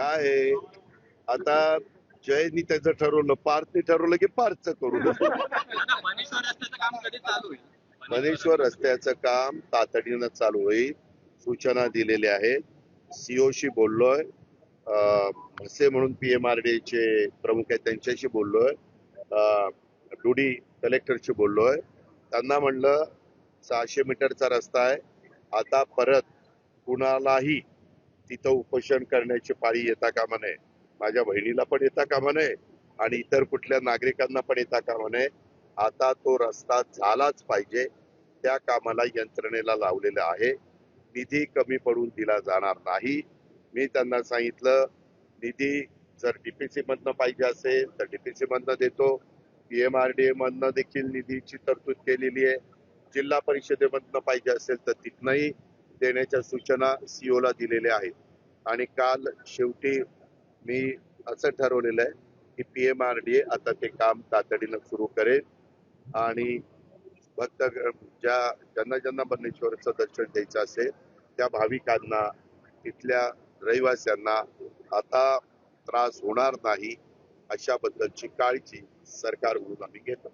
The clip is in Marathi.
काय आहे? आता जयनी त्याचं ठरवलं पार्थने ठरवलं की पार्थचं करू. मनेश्वर रस्त्याचं काम तातडीनं चालू होईल सूचना दिलेल्या आहेत सीओशी बोललोय. अं, म्हणून पीएमआरडीचे प्रमुख आहेत त्यांच्याशी बोललोय. डुडी कलेक्टरशी बोललोय. त्यांना म्हणलं सहाशे मीटरचा रस्ता आहे. आता परत कुणालाही तिथं उपोषण करण्याची पाळी येता कामा नये. माझ्या बहिणीला पण येता कामा नये आणि इतर कुठल्या नागरिकांना पण येता कामा नये. आता तो रस्ता झालाच पाहिजे. त्या कामाला यंत्रणेला लावलेलं आहे. निधी कमी पडून दिला जाणार नाही. मी त्यांना सांगितलं निधी जर डीपीसी मधनं पाहिजे असेल तर डीपीसी मधनं देतो. पीएमआरडीए मधनं देखील निधीची तरतूद केलेली आहे. जिल्हा परिषदेमधनं पाहिजे असेल तर तिथनंही देण्याच्या सूचना सीओला दिलेल्या आहेत. आणि काल शेवटी मी असं ठरवलेलं आहे की पीएमआरडीए आता ते काम तातडीनं सुरू करेल. आणि भक्त ज्या ज्यांना ज्यांना बन्नेश्वरचं दर्शन द्यायचं असेल त्या भाविकांना तिथल्या रहिवाशांना आता त्रास होणार नाही अशाबद्दलची काळजी सरकारकडून आम्ही घेतो.